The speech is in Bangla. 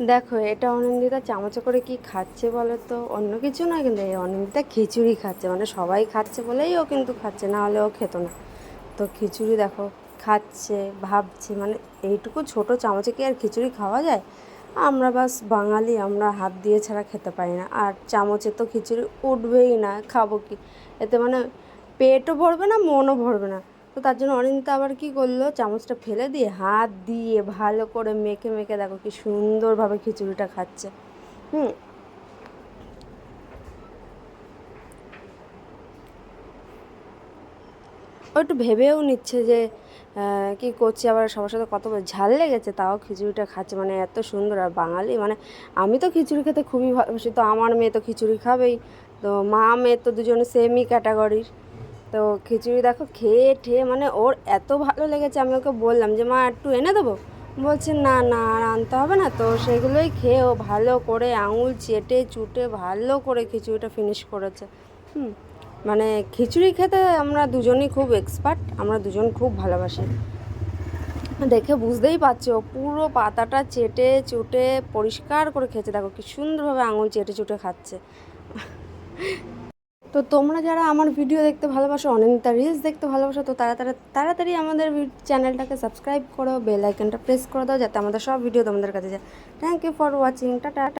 দেখো, এটা অনিন্দিতা চামচে করে কি খাচ্ছে বলো তো অন্য কিছু নয় কিন্তু এই অনিন্দিতা খিচুড়ি খাচ্ছে। মানে সবাই খাচ্ছে বলেই ও কিন্তু খাচ্ছে, না হলে ও খেত না। তো খিচুড়ি দেখো, খাচ্ছে, ভাবছে মানে এইটুকু ছোট চামচে কি আর খিচুড়ি খাওয়া যায়? আমরা বাস বাঙালি, আমরা হাত দিয়ে ছাড়া খেতে পারি না। আর চামচে তো খিচুড়ি উঠবেই না, খাব কি? এতে মানে পেটও ভরবে না, মনও ভরবে না। তো তার জন্য অনিন্দিতা আবার কি করল? চামচটা ফেলে দিয়ে হাত দিয়ে ভালো করে মেখে মেখে দেখো কি সুন্দরভাবে খিচুড়িটা খাচ্ছে। হুম। ও একটু ভেবেও নিচ্ছে যে কি করছি? আবার সবার সাথে কত ঝাল লেগেছে, তাও খিচুড়িটা খাচ্ছে। মানে এত সুন্দর, আর বাঙালি মানে আমি তো খিচুড়ি খেতে খুবই ভালোবাসি, তো আমার মেয়ে তো খিচুড়ি খাবেই। তো মা মেয়ে তো দুজনে সেমই ক্যাটাগরির তো খিচুড়ি দেখো খেয়ে ঠেয়ে মানে ওর এত ভালো লেগেছে, আমি ওকে বললাম যে, মা, একটু এনে দেবো? বলছে, না না, আর আনতে হবে না তো। সেগুলোই খেয়ে ও ভালো করে আঙুল চেটে চুটে ভালো করে খিচুড়িটা ফিনিশ করেছে। হুম মানে খিচুড়ি খেতে আমরা দুজনই খুব এক্সপার্ট আমরা দুজন খুব ভালোবাসি। দেখে বুঝতেই পারছ, পুরো পাতাটা চেটে চুটে পরিষ্কার করে খেয়েছে। দেখো কি সুন্দরভাবে আঙুল চেটে চুটে খাচ্ছে। তো তোমরা যারা আমার ভিডিও দেখতে ভালোবাসো অনিন্দিতা রিলস দেখতে ভালোবাসো, তো তাড়াতাড়ি তাড়াতাড়ি আমাদের চ্যানেলটাকে সাবস্ক্রাইব করো বেল আইকনটা প্রেস করে দাও, যাতে আমাদের সব ভিডিও তোমাদের কাছে যায়। Thank you for watching tata.